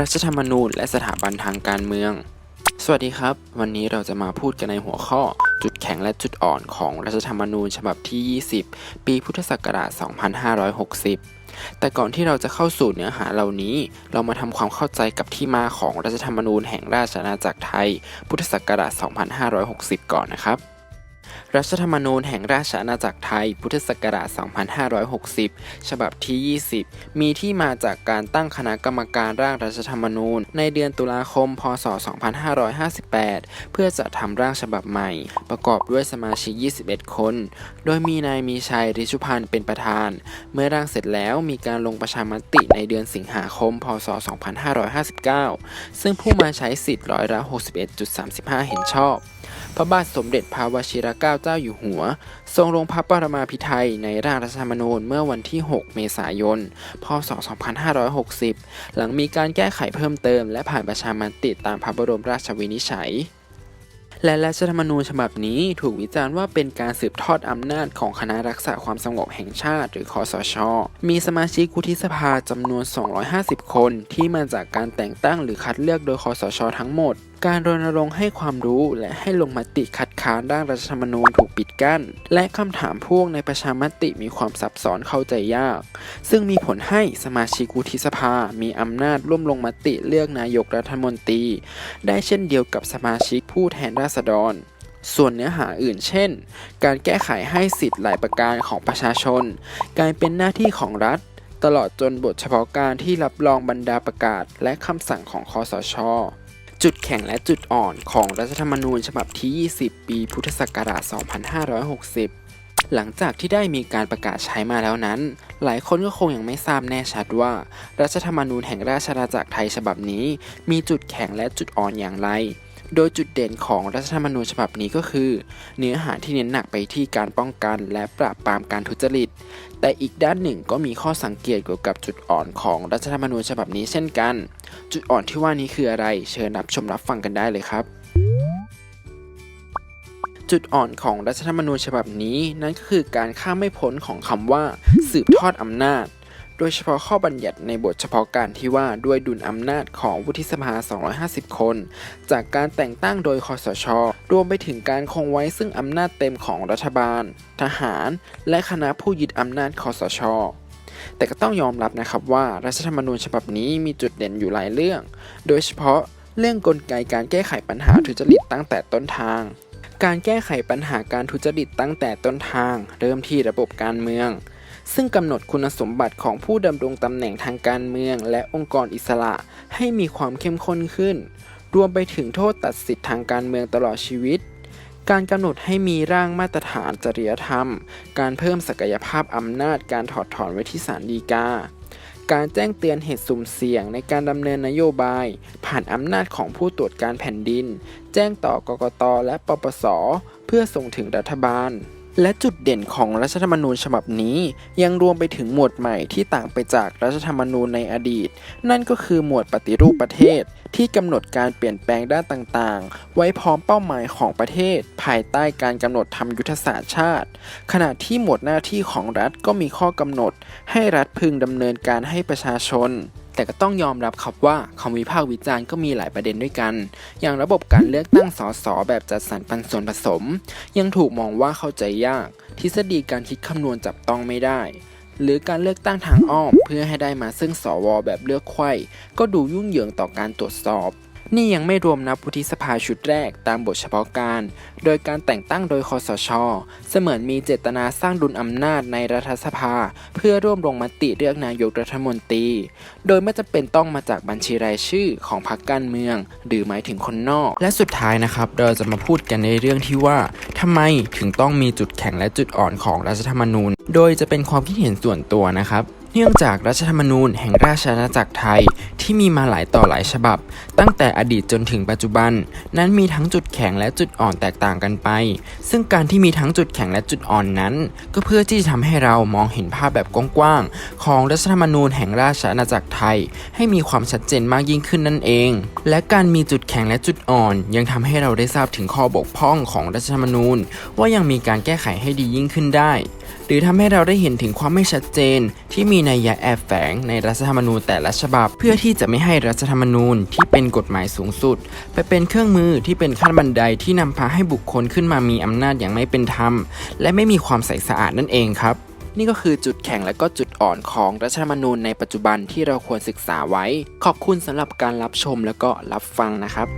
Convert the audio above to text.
รัฐธรรมนูญและสถาบันทางการเมือง สวัสดีครับ วันนี้เราจะมาพูดกันในหัวข้อ จุดแข็งและจุดอ่อนของรัฐธรรมนูญฉบับที่ 20 ปีพุทธศักราช 2560 แต่ก่อนที่เราจะเข้าสู่เนื้อหาเหล่านี้ เรามาทำความเข้าใจกับที่มาของรัฐธรรมนูญแห่งราชอาณาจักรไทย พุทธศักราช 2560 ก่อนนะครับ รัฐธรรมนูญแห่งราชอาณาจักรไทย พุทธศักราช 2560 ฉบับที่ 20 มีที่มาจากการตั้งคณะกรรมการร่างรัฐธรรมนูญ ในเดือนตุลาคม พศ 2558 เพื่อจัดทำร่างฉบับใหม่ ประกอบด้วยสมาชิก 21 คน โดยมีนายมีชัยริชุพันธ์เป็นประธาน เมื่อร่างเสร็จแล้วมีการลงประชามติในเดือนสิงหาคม พศ 2559 ซึ่งผู้มาใช้สิทธิ์ร้อยละ61.35 เห็นชอบ พระบาทสมเด็จพระวชิรเกล้าเจ้าอยู่หัว ทรงลงพระปรมาภิไธยในร่างรัฐธรรมนูญเมื่อวันที่ 6 เมษายน พศ 2560 หลังมีการแก้ไขเพิ่มเติม และผ่านประชามติตามพระบรมราชวินิจฉัยและรัฐธรรมนูญฉบับนี้ถูกวิจารณ์ว่าเป็นการสืบทอดอำนาจของคณะรักษาความสงบแห่งชาติหรือคอสช มีสมาชิกวุฒิสภาจำนวน 250 คน ที่มาจากการแต่งตั้งหรือคัดเลือกโดยคอสช ทั้งหมด การรณรงค์ให้ความรู้และให้ลงมติคัดค้านร่างรัฐธรรมนูญถูกปิดกั้น และคำถามพ่วงในประชามติมีความซับซ้อนเข้าใจยาก ซึ่งมีผลให้สมาชิกวุฒิสภา มีอำนาจร่วมลงมติเลือกนายกรัฐมนตรี ได้เช่นเดียวกับสมาชิกผู้แทนราษฎรส่วนเนื้อหาอื่นเช่น การแก้ไขให้สิทธิ์หลายประการของประชาชน การเป็นหน้าที่ของรัฐ ตลอดจนบทเฉพาะการที่รับรองบรรดาประกาศ และคำสั่งของคอสช จุดแข็งและจุดอ่อนของรัฐธรรมนูญฉบับที่ 20 ปีพุทธศักราช 2560 หลังจากที่ได้มีการประกาศใช้มาแล้วนั้น หลายคนก็คงยังไม่ทราบแน่ชัดว่า รัฐธรรมนูญแห่งราชอาณาจักรไทยฉบับนี้ มีจุดแข็งและจุดอ่อนอย่างไร โดยจุดเด่นของรัฐธรรมนูญฉบับนี้ก็คือ เนื้อหาที่เน้นหนักไปที่การป้องกันและปราบปรามการทุจริต แต่อีกด้านหนึ่งก็มีข้อสังเกตเกี่ยวกับจุดอ่อนของรัฐธรรมนูญฉบับนี้เช่นกัน จุดอ่อนที่ว่านี้คืออะไร เชิญรับชมรับฟังกันได้เลยครับจุดอ่อนของรัฐธรรมนูญฉบับนี้ นั่นก็คือการข้ามไม่พ้นของคำว่า สืบทอดอำนาจ โดยเฉพาะข้อบัญญัติในบทเฉพาะการที่ว่าด้วยดุลอำนาจของวุฒิสภา 250 คน จากการแต่งตั้งโดยคอสช รวมไปถึงการคงไว้ซึ่งอำนาจเต็มของรัฐบาล ทหาร และคณะผู้ยึดอำนาจคอสช แต่ก็ต้องยอมรับนะครับว่ารัฐธรรมนูญฉบับนี้มีจุดเด่นอยู่หลายเรื่อง โดยเฉพาะเรื่องกลไกการแก้ไขปัญหาทุจริตตั้งแต่ต้นทาง การแก้ไขปัญหาการทุจริตตั้งแต่ต้นทาง เริ่มที่ระบบการเมือง ซึ่งกำหนดคุณสมบัติของผู้ดำรงตำแหน่งทางการเมืองและองค์กรอิสระให้มีความเข้มข้นขึ้น รวมไปถึงโทษตัดสิทธิทางการเมืองตลอดชีวิต การกำหนดให้มีร่างมาตรฐานจริยธรรม การเพิ่มศักยภาพอำนาจการถอดถอนไว้ที่ศาลฎีกาการแจ้งเตือนเหตุสุ่มเสี่ยงในการดำเนินนโยบาย ผ่านอำนาจของผู้ตรวจการแผ่นดิน แจ้งต่อกกตและปปส เพื่อส่งถึงรัฐบาล และจุดเด่นของรัฐธรรมนูญฉบับนี้ยังรวมไปถึงหมวดใหม่ที่ต่างไปจากรัฐธรรมนูญในอดีต นั่นก็คือหมวดปฏิรูปประเทศ ที่กำหนดการเปลี่ยนแปลงด้านต่างๆ ไว้พร้อมเป้าหมายของประเทศ ภายใต้การกำหนดทำยุทธศาสตร์ชาติ ขณะที่หมวดหน้าที่ของรัฐก็มีข้อกำหนด ให้รัฐพึงดำเนินการให้ประชาชน แต่ก็ต้องยอมรับครับว่าคำวิพากษ์วิจารณ์ก็มีหลายประเด็นด้วยกัน อย่างระบบการเลือกตั้งสสแบบจัดสรรปันส่วนผสม ยังถูกมองว่าเข้าใจยาก ทฤษฎีการคิดคำนวณจับต้องไม่ได้ หรือการเลือกตั้งทางอ้อมเพื่อให้ได้มาซึ่งสวแบบเลือกไข่ก็ดูยุ่งเหยิงต่อการตรวจสอบ นี่ยังไม่รวมนับวุฒิสภาชุดแรกตามบทเฉพาะการ โดยการแต่งตั้งโดยคอสช เสมือนมีเจตนาสร้างดุลอำนาจในรัฐสภา เพื่อร่วมลงมติเลือกนายกรัฐมนตรี โดยไม่จำเป็นต้องมาจากบัญชีรายชื่อของพรรคการเมือง หรือหมายถึงคนนอก และสุดท้ายนะครับ เราจะมาพูดกันในเรื่องที่ว่าทำไมถึงต้องมีจุดแข็งและจุดอ่อนของรัฐธรรมนูญ โดยจะเป็นความคิดเห็นส่วนตัวนะครับ เนื่องจากรัฐธรรมนูญแห่งราชอาณาจักรไทยที่มีมาหลายต่อหลายฉบับ ตั้งแต่อดีตจนถึงปัจจุบัน นั้นมีทั้งจุดแข็งและจุดอ่อนแตกต่างกันไป ซึ่งการที่มีทั้งจุดแข็งและจุดอ่อนนั้น ก็เพื่อที่จะทำให้เรามองเห็นภาพแบบกว้างๆของรัฐธรรมนูญแห่งราชอาณาจักรไทย ให้มีความชัดเจนมากยิ่งขึ้นนั่นเอง และการมีจุดแข็งและจุดอ่อน ยังทำให้เราได้ทราบถึงข้อบกพร่องของรัฐธรรมนูญ ว่ายังมีการแก้ไขให้ดียิ่งขึ้นได้ หรือทำให้เราได้เห็นถึงความไม่ชัดเจนที่มีนัยยะแอบแฝงในรัฐธรรมนูญแต่ละฉบับ เพื่อที่จะไม่ให้รัฐธรรมนูญที่เป็นกฎหมายสูงสุด ไปเป็นเครื่องมือที่เป็นขั้นบันไดที่นำพาให้บุคคลขึ้นมามีอำนาจอย่างไม่เป็นธรรม และไม่มีความใสสะอาดนั่นเองครับนี่ก็คือจุดแข็งและก็จุดอ่อนของรัฐธรรมนูญในปัจจุบันที่เราควรศึกษาไว้ ขอบคุณสำหรับการรับชมแล้วก็รับฟังนะครับ